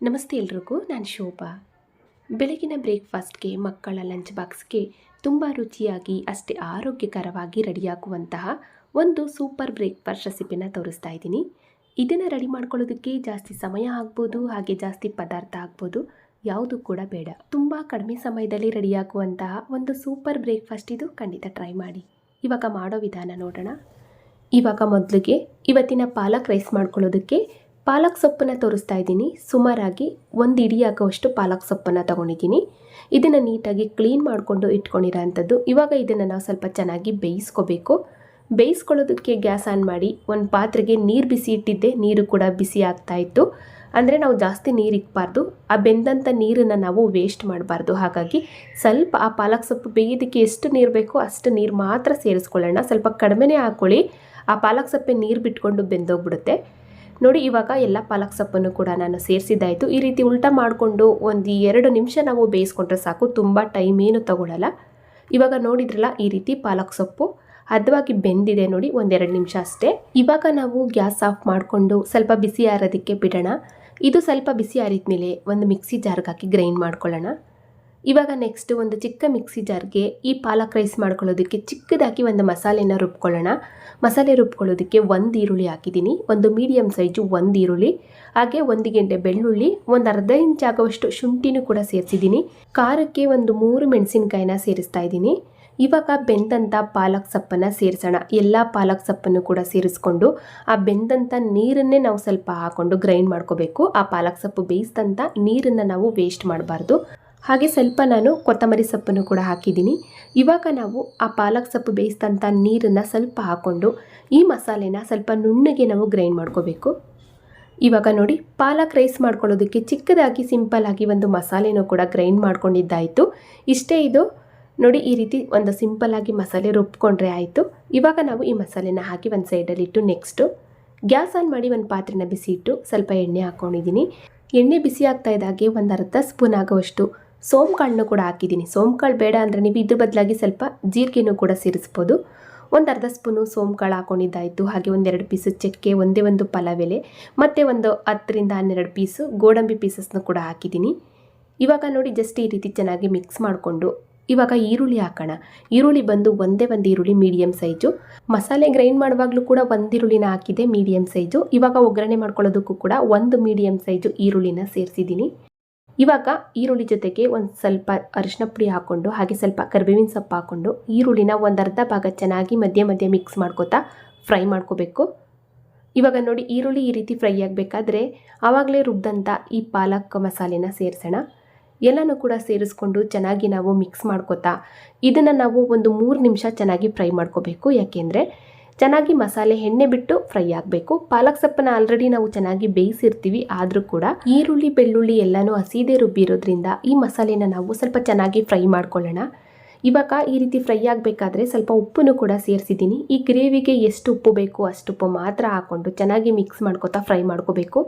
ನಮಸ್ತೆ ಎಲ್ರಿಗೂ, ನಾನು ಶೋಭಾ. ಬೆಳಗಿನ ಬ್ರೇಕ್ಫಾಸ್ಟ್ಗೆ ಮಕ್ಕಳ ಲಂಚ್ ಬಾಕ್ಸ್ಗೆ ತುಂಬ ರುಚಿಯಾಗಿ, ಅಷ್ಟೇ ಆರೋಗ್ಯಕರವಾಗಿ ರೆಡಿಯಾಗುವಂತಹ ಒಂದು ಸೂಪರ್ ಬ್ರೇಕ್ಫಾಸ್ಟ್ ರೆಸಿಪಿನ ತೋರಿಸ್ತಾ ಇದ್ದೀನಿ. ಇದನ್ನು ರೆಡಿ ಮಾಡ್ಕೊಳ್ಳೋದಕ್ಕೆ ಜಾಸ್ತಿ ಸಮಯ ಆಗ್ಬೋದು, ಹಾಗೆ ಜಾಸ್ತಿ ಪದಾರ್ಥ ಆಗ್ಬೋದು, ಯಾವುದು ಕೂಡ ಬೇಡ. ತುಂಬ ಕಡಿಮೆ ಸಮಯದಲ್ಲಿ ರೆಡಿಯಾಗುವಂತಹ ಒಂದು ಸೂಪರ್ ಬ್ರೇಕ್ಫಾಸ್ಟ್ ಇದು. ಖಂಡಿತ ಟ್ರೈ ಮಾಡಿ. ಇವಾಗ ಮಾಡೋ ವಿಧಾನ ನೋಡೋಣ. ಇವಾಗ ಮೊದಲಿಗೆ ಇವತ್ತಿನ ಪಾಲಕ್ ರೈಸ್ ಮಾಡ್ಕೊಳ್ಳೋದಕ್ಕೆ ಪಾಲಕ್ ಸೊಪ್ಪನ್ನು ತೋರಿಸ್ತಾ ಇದ್ದೀನಿ. ಸುಮಾರಾಗಿ ಒಂದು ಇಡೀ ಆಗುವಷ್ಟು ಪಾಲಕ್ ಸೊಪ್ಪನ್ನು ತೊಗೊಂಡಿದ್ದೀನಿ. ಇದನ್ನು ನೀಟಾಗಿ ಕ್ಲೀನ್ ಮಾಡಿಕೊಂಡು ಇಟ್ಕೊಂಡಿರೋ ಅಂಥದ್ದು ಇವಾಗ ಇದನ್ನು ನಾವು ಸ್ವಲ್ಪ ಚೆನ್ನಾಗಿ ಬೇಯಿಸ್ಕೋಬೇಕು. ಬೇಯಿಸ್ಕೊಳ್ಳೋದಕ್ಕೆ ಗ್ಯಾಸ್ ಆನ್ ಮಾಡಿ ಒಂದು ಪಾತ್ರೆಗೆ ನೀರು ಬಿಸಿ ಇಟ್ಟಿದ್ದೆ. ನೀರು ಕೂಡ ಬಿಸಿ ಆಗ್ತಾ ಇತ್ತು. ಅಂದರೆ ನಾವು ಜಾಸ್ತಿ ನೀರು ಇಕ್ಬಾರ್ದು. ಆ ಬೆಂದಂಥ ನೀರನ್ನು ನಾವು ವೇಸ್ಟ್ ಮಾಡಬಾರ್ದು. ಹಾಗಾಗಿ ಸ್ವಲ್ಪ ಆ ಪಾಲಕ್ ಸೊಪ್ಪು ಬೇಯೋದಕ್ಕೆ ಎಷ್ಟು ನೀರು ಬೇಕೋ ಅಷ್ಟು ನೀರು ಮಾತ್ರ ಸೇರಿಸ್ಕೊಳ್ಳೋಣ. ಸ್ವಲ್ಪ ಕಡಿಮೆನೇ ಹಾಕ್ಕೊಳ್ಳಿ ಆ ಪಾಲಕ್ ಸೊಪ್ಪೆ ನೀರು ಬಿಟ್ಕೊಂಡು ಬೆಂದೋಗ್ಬಿಡುತ್ತೆ. ನೋಡಿ, ಇವಾಗ ಎಲ್ಲ ಪಾಲಕ್ ಸೊಪ್ಪನ್ನು ಕೂಡ ನಾನು ಸೇರಿಸಿದ್ದಾಯಿತು. ಈ ರೀತಿ ಉಲ್ಟಾ ಮಾಡಿಕೊಂಡು ಒಂದು ಎರಡು ನಿಮಿಷ ನಾವು ಬೇಯಿಸ್ಕೊಂಡ್ರೆ ಸಾಕು. ತುಂಬ ಟೈಮ್ ಏನು ತಗೊಳ್ಳಲ್ಲ ಇವಾಗ ನೋಡಿದ್ರಲ್ಲ, ಈ ರೀತಿ ಪಾಲಕ್ ಸೊಪ್ಪು ಹದವಾಗಿ ಬೆಂದಿದೆ ನೋಡಿ, ಒಂದೆರಡು ನಿಮಿಷ ಅಷ್ಟೇ. ಇವಾಗ ನಾವು ಗ್ಯಾಸ್ ಆಫ್ ಮಾಡಿಕೊಂಡು ಸ್ವಲ್ಪ ಬಿಸಿ ಆರೋದಕ್ಕೆ ಬಿಡೋಣ. ಇದು ಸ್ವಲ್ಪ ಬಿಸಿ ಆರಿದ ಮೇಲೆ ಒಂದು ಮಿಕ್ಸಿ ಜಾರ್ಗೆ ಹಾಕಿ ಗ್ರೈಂಡ್ ಮಾಡ್ಕೊಳ್ಳೋಣ. ಇವಾಗ ನೆಕ್ಸ್ಟ್ ಒಂದು ಚಿಕ್ಕ ಮಿಕ್ಸಿ ಜಾರ್ಗೆ ಈ ಪಾಲಕ್ ರೈಸ್ ಮಾಡ್ಕೊಳ್ಳೋದಕ್ಕೆ ಚಿಕ್ಕದಾಗಿ ಒಂದು ಮಸಾಲೆನ ರುಬ್ಕೊಳ್ಳೋಣ. ಮಸಾಲೆ ರುಬ್ಕೊಳ್ಳೋದಕ್ಕೆ ಒಂದು ಈರುಳ್ಳಿ ಹಾಕಿದ್ದೀನಿ. ಒಂದು ಮೀಡಿಯಮ್ ಸೈಜು ಒಂದು ಈರುಳ್ಳಿ, ಹಾಗೆ ಒಂದು ಗಂಟೆ ಬೆಳ್ಳುಳ್ಳಿ, ಒಂದು ಅರ್ಧ ಇಂಚ್ ಆಗುವಷ್ಟು ಶುಂಠಿನೂ ಕೂಡ ಸೇರಿಸಿದ್ದೀನಿ. ಖಾರಕ್ಕೆ ಒಂದು ಮೂರು ಮೆಣಸಿನ್ಕಾಯಿನ ಸೇರಿಸ್ತಾ ಇದ್ದೀನಿ. ಇವಾಗ ಬೆಂದಂಥ ಪಾಲಕ್ ಸೊಪ್ಪನ್ನು ಸೇರಿಸೋಣ. ಎಲ್ಲ ಪಾಲಕ್ ಸೊಪ್ಪನ್ನು ಕೂಡ ಸೇರಿಸ್ಕೊಂಡು ಆ ಬೆಂದಂಥ ನೀರನ್ನೇ ನಾವು ಸ್ವಲ್ಪ ಹಾಕೊಂಡು ಗ್ರೈಂಡ್ ಮಾಡ್ಕೋಬೇಕು. ಆ ಪಾಲಕ್ ಸೊಪ್ಪು ಬೇಯಿಸಿದಂಥ ನೀರನ್ನು ನಾವು ವೇಸ್ಟ್ ಮಾಡಬಾರ್ದು. ಹಾಗೆ ಸ್ವಲ್ಪ ನಾನು ಕೊತ್ತಂಬರಿ ಸೊಪ್ಪನ್ನು ಕೂಡ ಹಾಕಿದ್ದೀನಿ. ಇವಾಗ ನಾವು ಆ ಪಾಲಕ್ ಸೊಪ್ಪು ಬೇಯಿಸಿದಂಥ ನೀರನ್ನು ಸ್ವಲ್ಪ ಹಾಕ್ಕೊಂಡು ಈ ಮಸಾಲೆನ ಸ್ವಲ್ಪ ನುಣ್ಣಗೆ ನಾವು ಗ್ರೈಂಡ್ ಮಾಡ್ಕೋಬೇಕು. ಇವಾಗ ನೋಡಿ, ಪಾಲಕ್ ರೈಸ್ ಮಾಡ್ಕೊಳ್ಳೋದಕ್ಕೆ ಚಿಕ್ಕದಾಗಿ ಸಿಂಪಲ್ಲಾಗಿ ಒಂದು ಮಸಾಲೆನೂ ಕೂಡ ಗ್ರೈಂಡ್ ಮಾಡ್ಕೊಂಡಿದ್ದಾಯಿತು. ಇಷ್ಟೇ ಇದು. ನೋಡಿ, ಈ ರೀತಿ ಒಂದು ಸಿಂಪಲ್ಲಾಗಿ ಮಸಾಲೆ ರುಬ್ಕೊಂಡ್ರೆ ಆಯಿತು. ಇವಾಗ ನಾವು ಈ ಮಸಾಲೆನ ಹಾಕಿ ಒಂದು ಸೈಡಲ್ಲಿಟ್ಟು ನೆಕ್ಸ್ಟು ಗ್ಯಾಸ್ ಆನ್ ಮಾಡಿ ಒಂದು ಪಾತ್ರೆನ ಬಿಸಿ ಇಟ್ಟು ಸ್ವಲ್ಪ ಎಣ್ಣೆ ಹಾಕ್ಕೊಂಡಿದ್ದೀನಿ ಎಣ್ಣೆ ಬಿಸಿ ಆಗ್ತಾ ಇದ್ದಾಗೆ ಒಂದು ಅರ್ಧ ಸ್ಪೂನ್ ಆಗುವಷ್ಟು ಸೋಂಕಾಳನ್ನು ಕೂಡ ಹಾಕಿದ್ದೀನಿ. ಸೋಂಕಾಳು ಬೇಡ ಅಂದರೆ ನೀವು ಇದ್ರ ಬದಲಾಗಿ ಸ್ವಲ್ಪ ಜೀರಿಗೆನೂ ಕೂಡ ಸೇರಿಸ್ಬೋದು. ಒಂದು ಅರ್ಧ ಸ್ಪೂನು ಸೋಂಕಾಳು ಹಾಕೊಂಡಿದ್ದಾಯಿತು. ಹಾಗೆ ಒಂದೆರಡು ಪೀಸು ಚಕ್ಕೆ ಒಂದೇ ಒಂದು ಪಲಾವೆಲೆ, ಮತ್ತು ಒಂದು ಹತ್ತರಿಂದ ಹನ್ನೆರಡು ಪೀಸು ಗೋಡಂಬಿ ಪೀಸಸ್ನು ಕೂಡ ಹಾಕಿದ್ದೀನಿ. ಇವಾಗ ನೋಡಿ ಜಸ್ಟ್ ಈ ರೀತಿ ಚೆನ್ನಾಗಿ ಮಿಕ್ಸ್ ಮಾಡಿಕೊಂಡು ಇವಾಗ ಈರುಳ್ಳಿ ಹಾಕೋಣ. ಈರುಳ್ಳಿ ಬಂದು ಒಂದೇ ಒಂದು ಈರುಳ್ಳಿ ಮೀಡಿಯಮ್ ಸೈಜು ಮಸಾಲೆ ಗ್ರೈಂಡ್ ಮಾಡುವಾಗಲೂ ಕೂಡ ಒಂದು ಈರುಳ್ಳಿನ ಹಾಕಿದೆ ಮೀಡಿಯಮ್ ಸೈಜು ಇವಾಗ ಒಗ್ಗರಣೆ ಮಾಡ್ಕೊಳ್ಳೋದಕ್ಕೂ ಕೂಡ ಒಂದು ಮೀಡಿಯಮ್ ಸೈಜು ಈರುಳ್ಳಿನ ಸೇರಿಸಿದ್ದೀನಿ. ಇವಾಗ ಈರುಳ್ಳಿ ಜೊತೆಗೆ ಒಂದು ಸ್ವಲ್ಪ ಅರಿಶಿನ ಪುಡಿ ಹಾಕ್ಕೊಂಡು ಹಾಗೆ ಸ್ವಲ್ಪ ಕರಿಬೇವಿನ ಸೊಪ್ಪು ಹಾಕ್ಕೊಂಡು ಈರುಳ್ಳಿನ ಒಂದು ಅರ್ಧ ಭಾಗ ಚೆನ್ನಾಗಿ ಮಧ್ಯೆ ಮಧ್ಯೆ ಮಿಕ್ಸ್ ಮಾಡ್ಕೋತಾ ಫ್ರೈ ಮಾಡ್ಕೋಬೇಕು. ಇವಾಗ ನೋಡಿ ಈರುಳ್ಳಿ ಈ ರೀತಿ ಫ್ರೈ ಆಗಬೇಕಾದ್ರೆ ಆವಾಗಲೇ ರುಬ್ಬಿದಂಥ ಈ ಪಾಲಕ್ ಮಸಾಲೆನ ಸೇರಿಸೋಣ. ಎಲ್ಲನೂ ಕೂಡ ಸೇರಿಸ್ಕೊಂಡು ಚೆನ್ನಾಗಿ ನಾವು ಮಿಕ್ಸ್ ಮಾಡ್ಕೋತಾ ಇದನ್ನು ನಾವು ಒಂದು ಮೂರು ನಿಮಿಷ ಚೆನ್ನಾಗಿ ಫ್ರೈ ಮಾಡ್ಕೋಬೇಕು. ಯಾಕೆಂದರೆ ಚೆನ್ನಾಗಿ ಮಸಾಲೆ ಎಣ್ಣೆ ಬಿಟ್ಟು ಫ್ರೈ ಆಗಬೇಕು. ಪಾಲಕ್ ಸೊಪ್ಪನ್ನ ಆಲ್ರೆಡಿ ನಾವು ಚೆನ್ನಾಗಿ ಬೇಯಿಸಿರ್ತೀವಿ. ಆದರೂ ಕೂಡ ಈರುಳ್ಳಿ, ಬೆಳ್ಳುಳ್ಳಿ ಎಲ್ಲನೂ ಹಸಿದೇ ರುಬ್ಬಿರೋದ್ರಿಂದ ಈ ಮಸಾಲೆನ ನಾವು ಸ್ವಲ್ಪ ಚೆನ್ನಾಗಿ ಫ್ರೈ ಮಾಡ್ಕೊಳ್ಳೋಣ. ಇವಾಗ ಈ ರೀತಿ ಫ್ರೈ ಆಗಬೇಕಾದ್ರೆ ಸ್ವಲ್ಪ ಉಪ್ಪನ್ನು ಕೂಡ ಸೇರಿಸಿದ್ದೀನಿ. ಈ ಗ್ರೇವಿಗೆ ಎಷ್ಟು ಉಪ್ಪು ಬೇಕು ಅಷ್ಟು ಉಪ್ಪು ಮಾತ್ರ ಹಾಕ್ಕೊಂಡು ಚೆನ್ನಾಗಿ ಮಿಕ್ಸ್ ಮಾಡ್ಕೋತಾ ಫ್ರೈ ಮಾಡ್ಕೋಬೇಕು.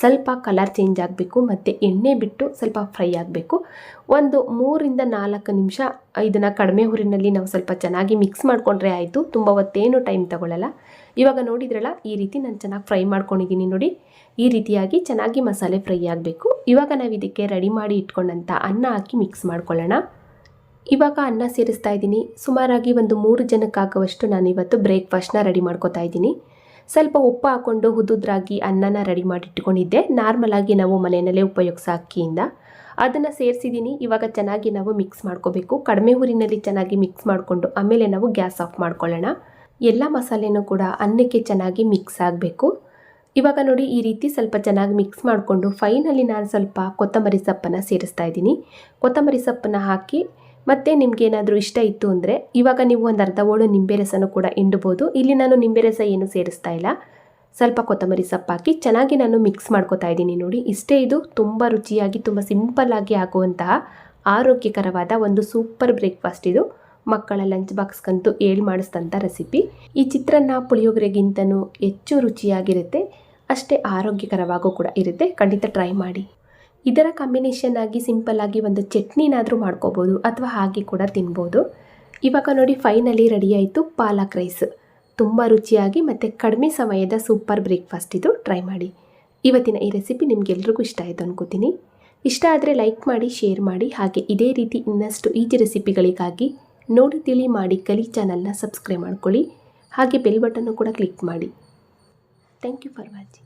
ಸ್ವಲ್ಪ ಕಲರ್ ಚೇಂಜ್ ಆಗಬೇಕು ಮತ್ತು ಎಣ್ಣೆ ಬಿಟ್ಟು ಸ್ವಲ್ಪ ಫ್ರೈ ಆಗಬೇಕು. ಒಂದು ಮೂರಿಂದ ನಾಲ್ಕು ನಿಮಿಷ ಇದನ್ನು ಕಡಿಮೆ ಹುರಿನಲ್ಲಿ ನಾವು ಸ್ವಲ್ಪ ಚೆನ್ನಾಗಿ ಮಿಕ್ಸ್ ಮಾಡಿಕೊಂಡ್ರೆ ಆಯಿತು. ತುಂಬ ಹೊತ್ತೇನು ಟೈಮ್ ತಗೊಳ್ಳಲ್ಲ ಇವಾಗ ನೋಡಿದ್ರಲ್ಲ, ಈ ರೀತಿ ನಾನು ಚೆನ್ನಾಗಿ ಫ್ರೈ ಮಾಡ್ಕೊಂಡಿದ್ದೀನಿ ನೋಡಿ. ಈ ರೀತಿಯಾಗಿ ಚೆನ್ನಾಗಿ ಮಸಾಲೆ ಫ್ರೈ ಆಗಬೇಕು. ಇವಾಗ ನಾವು ಇದಕ್ಕೆ ರೆಡಿ ಮಾಡಿ ಇಟ್ಕೊಂಡಂಥ ಅನ್ನ ಹಾಕಿ ಮಿಕ್ಸ್ ಮಾಡ್ಕೊಳ್ಳೋಣ. ಇವಾಗ ಅನ್ನ ಸೇರಿಸ್ತಾ ಇದ್ದೀನಿ. ಸುಮಾರಾಗಿ ಒಂದು ಮೂರು ಜನಕ್ಕಾಗುವಷ್ಟು ನಾನು ಇವತ್ತು ಬ್ರೇಕ್ಫಾಸ್ಟ್ನ ರೆಡಿ ಮಾಡ್ಕೋತಾ ಇದ್ದೀನಿ. ಸ್ವಲ್ಪ ಉಪ್ಪು ಹಾಕ್ಕೊಂಡು ಹುದುದ್ರಾಗಿ ಅನ್ನನ ರೆಡಿ ಮಾಡಿಟ್ಕೊಂಡಿದ್ದೆ. ನಾರ್ಮಲಾಗಿ ನಾವು ಮನೆಯಲ್ಲೇ ಉಪಯೋಗಿಸೋ ಅಕ್ಕಿಯಿಂದ. ಅದನ್ನು ಸೇರಿಸಿದ್ದೀನಿ. ಇವಾಗ ಚೆನ್ನಾಗಿ ನಾವು ಮಿಕ್ಸ್ ಮಾಡ್ಕೋಬೇಕು. ಕಡಿಮೆ ಊರಿನಲ್ಲಿ ಚೆನ್ನಾಗಿ ಮಿಕ್ಸ್ ಮಾಡಿಕೊಂಡು ಆಮೇಲೆ ನಾವು ಗ್ಯಾಸ್ ಆಫ್ ಮಾಡ್ಕೊಳ್ಳೋಣ. ಎಲ್ಲ ಮಸಾಲೆನೂ ಕೂಡ ಅನ್ನಕ್ಕೆ ಚೆನ್ನಾಗಿ ಮಿಕ್ಸ್ ಆಗಬೇಕು. ಇವಾಗ ನೋಡಿ ಈ ರೀತಿ ಸ್ವಲ್ಪ ಚೆನ್ನಾಗಿ ಮಿಕ್ಸ್ ಮಾಡಿಕೊಂಡು ಫೈನಲ್ಲಿ ನಾನು ಸ್ವಲ್ಪ ಕೊತ್ತಂಬರಿ ಸೊಪ್ಪನ್ನು ಸೇರಿಸ್ತಾ ಇದ್ದೀನಿ. ಕೊತ್ತಂಬರಿ ಸೊಪ್ಪನ್ನು ಹಾಕಿ ಮತ್ತು ನಿಮಗೇನಾದರೂ ಇಷ್ಟ ಇತ್ತು ಅಂದರೆ ಇವಾಗ ನೀವು ಒಂದು ಅರ್ಧ ಓಳು ನಿಂಬೆ ರಸನೂ ಕೂಡ ಹಿಂಡ್ಬೋದು. ಇಲ್ಲಿ ನಾನು ನಿಂಬೆ ರಸ ಏನು ಸೇರಿಸ್ತಾ ಇಲ್ಲ. ಸ್ವಲ್ಪ ಕೊತ್ತಂಬರಿ ಸೊಪ್ಪು ಹಾಕಿ ಚೆನ್ನಾಗಿ ನಾನು ಮಿಕ್ಸ್ ಮಾಡ್ಕೋತಾ ಇದ್ದೀನಿ ನೋಡಿ. ಇಷ್ಟೇ ಇದು ತುಂಬ ರುಚಿಯಾಗಿ, ತುಂಬ ಸಿಂಪಲ್ಲಾಗಿ ಆಗುವಂತಹ ಆರೋಗ್ಯಕರವಾದ ಒಂದು ಸೂಪರ್ ಬ್ರೇಕ್ಫಾಸ್ಟ್ ಇದು. ಮಕ್ಕಳ ಲಂಚ್ ಬಾಕ್ಸ್ಗಂತೂ ಹೇಳಿ ಮಾಡಿಸಿದಂಥ ರೆಸಿಪಿ ಈ ಚಿತ್ರಾನ್ನ ಪುಳಿಯೋಗರೆಗಿಂತನೂ ಹೆಚ್ಚು ರುಚಿಯಾಗಿರುತ್ತೆ. ಅಷ್ಟೇ ಆರೋಗ್ಯಕರವಾಗೂ ಕೂಡ ಇರುತ್ತೆ. ಖಂಡಿತ ಟ್ರೈ ಮಾಡಿ. ಇದರ ಕಾಂಬಿನೇಷನ್ ಆಗಿ ಸಿಂಪಲ್ ಆಗಿ ಒಂದು ಚಟ್ನಿನಾದರೂ ಮಾಡ್ಕೋಬೋದು ಅಥವಾ ಹಾಗೆ ಕೂಡ ತಿನ್ಬೋದು. ಇವಾಗ ನೋಡಿ ಫೈನಲಿ ರೆಡಿ ಆಯಿತು ಪಾಲಕ್ ರೈಸ್ ತುಂಬ ರುಚಿಯಾಗಿ ಮತ್ತು ಕಡಿಮೆ ಸಮಯದ ಸೂಪರ್ ಬ್ರೇಕ್ಫಾಸ್ಟ್ ಇದು. ಟ್ರೈ ಮಾಡಿ. ಇವತ್ತಿನ ಈ ರೆಸಿಪಿ ನಿಮಗೆಲ್ರಿಗೂ ಇಷ್ಟ ಆಯಿತು ಅನ್ಕೋತೀನಿ. ಇಷ್ಟ ಆದರೆ ಲೈಕ್ ಮಾಡಿ ಶೇರ್ ಮಾಡಿ, ಹಾಗೆ ಇದೇ ರೀತಿ ಇನ್ನಷ್ಟು ಈಜಿ ರೆಸಿಪಿಗಳಿಗಾಗಿ ನೋಡಿ, ತಿಳಿ, ಮಾಡಿ ಕಲಿ ಚಾನಲ್ನ ಸಬ್ಸ್ಕ್ರೈಬ್ ಮಾಡ್ಕೊಳ್ಳಿ. ಹಾಗೆ ಬೆಲ್ ಬಟನ್ನು ಕೂಡ ಕ್ಲಿಕ್ ಮಾಡಿ. Thank you for watching